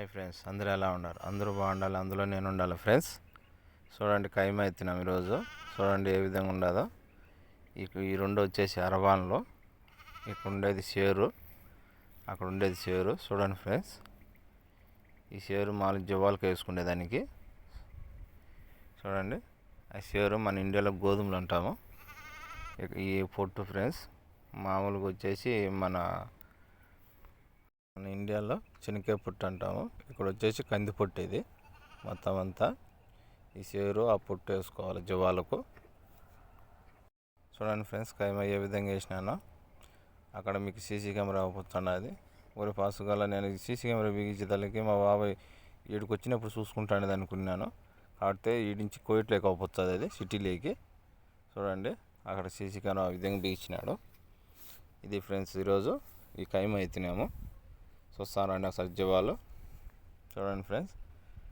Hi friends అందరూ ఎలా ఉన్నారు? అందరూ బాగుండాలి? అందులో నేను ఉండాలి ఫ్రెండ్స్? చూడండి కైమ ఎత్తినాం ఈరోజు. చూడండి ఏ విధంగా ఉండదో ఇక ఈ రెండు వచ్చేసి అరవాన్లో. ఇక్కడ ఉండేది షేరు. అక్కడ ఉండేది షేరు. చూడండి ఫ్రెండ్స్ ఈ షేరు మాలు జవాలకు వేసుకునేదానికి చూడండి ఆ షేరు మన ఇండియాలో గోధుమలు అంటాము. ఇక ఈ పొట్టు ఫ్రెండ్స్ మామూలుగా వచ్చేసి మన మన ఇండియాలో శనక్కాయ పొట్టు అంటాము. ఇక్కడ వచ్చేసి కంది పొట్టు ఇది. మొత్తం అంతా ఈ సేరు ఆ పొట్టు వేసుకోవాలి జవాలకు. చూడండి ఫ్రెండ్స్ కైమ ఏ విధంగా వేసినానో. అక్కడ మీకు సీసీ కెమెరా అవుతున్నది ఊరి పాసుగల నేను సీసీ కెమెరా బిగించేదానికి మా బాబాయ్ ఈడికి వచ్చినప్పుడు చూసుకుంటానేది అనుకున్నాను. కాబట్టి ఈడించి నుంచి కోయిట్లోకి అవుతుంది అది సిటీలోకి చూడండి అక్కడ సీసీ కెమెరా ఆ విధంగా బిగించినాడు. ఇది ఫ్రెండ్స్ ఈరోజు ఈ కైమ చూస్తాను రండి ఒకసారి జీవాలు. చూడండి ఫ్రెండ్స్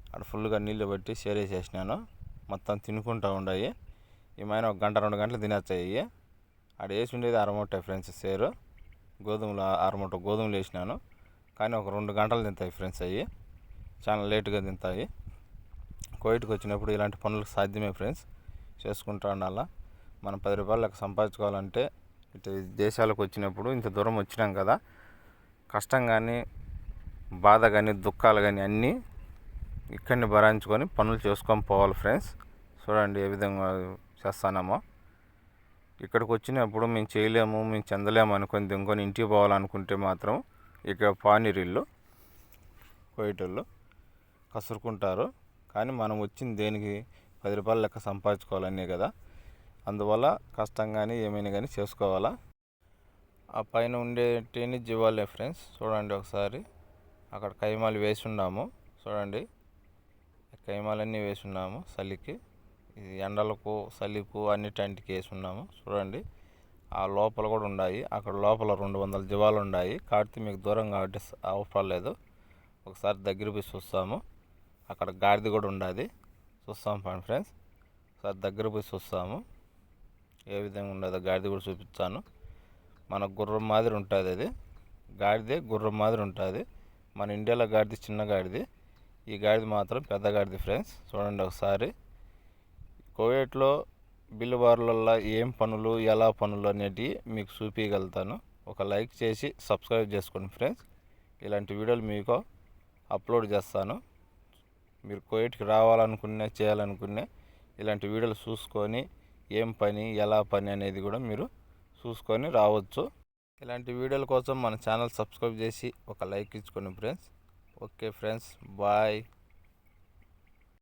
అక్కడ ఫుల్గా నీళ్ళు పెట్టి షేర్ చేసేసినాను. మొత్తం తినుకుంటూ ఉండయి. ఏమైనా ఒక గంట రెండు గంటలు తినేస్తాయి ఆడ వేసి ఉండేది అరమూట ఫ్రెండ్స్ సేరు గోధుమలు అరమూట గోధుమలు వేసినాను. కానీ ఒక రెండు గంటలు తింటాయి ఫ్రెండ్స్ అవి చాలా లేటుగా తింటాయి. కోయిట్కి వచ్చినప్పుడు ఇలాంటి పనులకు సాధ్యమే ఫ్రెండ్స్. చేసుకుంటా ఉండాలా. మనం పది రూపాయలు లెక్క సంపాదించుకోవాలంటే ఇటు దేశాలకు వచ్చినప్పుడు ఇంత దూరం వచ్చినాం కదా. కష్టం కానీ బాధ కానీ దుఃఖాలు కానీ అన్నీ ఇక్కడిని భరించుకొని పనులు చేసుకొని పోవాలి ఫ్రెండ్స్. చూడండి ఏ విధంగా చేస్తానేమో ఇక్కడికి వచ్చినప్పుడు మేము చేయలేము మేము చెందలేము అనుకొని దింకొని ఇంటికి పోవాలనుకుంటే మాత్రం ఇక్కడ పానీరిల్లు కోయిటోళ్ళు కసురుకుంటారు. కానీ మనం వచ్చింది దేనికి? పది రూపాయలు లెక్క సంపాదించుకోవాలనే కదా. అందువల్ల కష్టం కానీ ఏమైనా కానీ చేసుకోవాలా. ఆ పైన ఉండేటిని జీవాలే ఫ్రెండ్స్. చూడండి ఒకసారి. అక్కడ కైమాలు వేసి ఉన్నాము చూడండి. కైమాలన్నీ వేసి ఉన్నాము చలికి. ఇది ఎండలకు చలికు అన్నిటింటికి వేసి ఉన్నాము చూడండి. ఆ లోపల కూడా ఉన్నాయి. అక్కడ లోపల రెండు వందల జీవాలు ఉన్నాయి. కాబట్టి మీకు దూరం కాబట్టి అవసరం ఒకసారి దగ్గర పోయి చూస్తాము. అక్కడ గాడిద కూడా ఉండాది. చూస్తాం ఫ్రెండ్స్. ఒకసారి దగ్గర పోయి చూస్తాము. ఏ విధంగా ఉండదో గాడిద కూడా చూపిస్తాను. మన గుర్రం మాదిరి ఉంటుంది అది. గాడిదే గుర్రం మాదిరి ఉంటుంది. మన ఇండియాలో గాడిది చిన్న గాడిది. ఈ గాడిది మాత్రం పెద్ద గాడిది ఫ్రెండ్స్ చూడండి ఒకసారి. కోవేట్లో బిల్లుబార్ల ఏం పనులు ఎలా పనులు అనేటివి మీకు చూపించగలుగుతాను ఒక లైక్ చేసి సబ్స్క్రైబ్ చేసుకోండి ఫ్రెండ్స్ ఇలాంటి వీడియోలు మీకు అప్లోడ్ చేస్తాను. మీరు కోవిడ్కి రావాలనుకునే చేయాలనుకునే ఇలాంటి వీడియోలు చూసుకొని ఏం పని ఎలా పని అనేది కూడా మీరు చూసుకొని రావచ్చు. ఇలాంటి వీడియోల కోసం మన ఛానల్ సబ్స్క్రైబ్ చేసి ఒక లైక్ ఇచ్చుకోండి ఫ్రెండ్స్. Okay friends bye.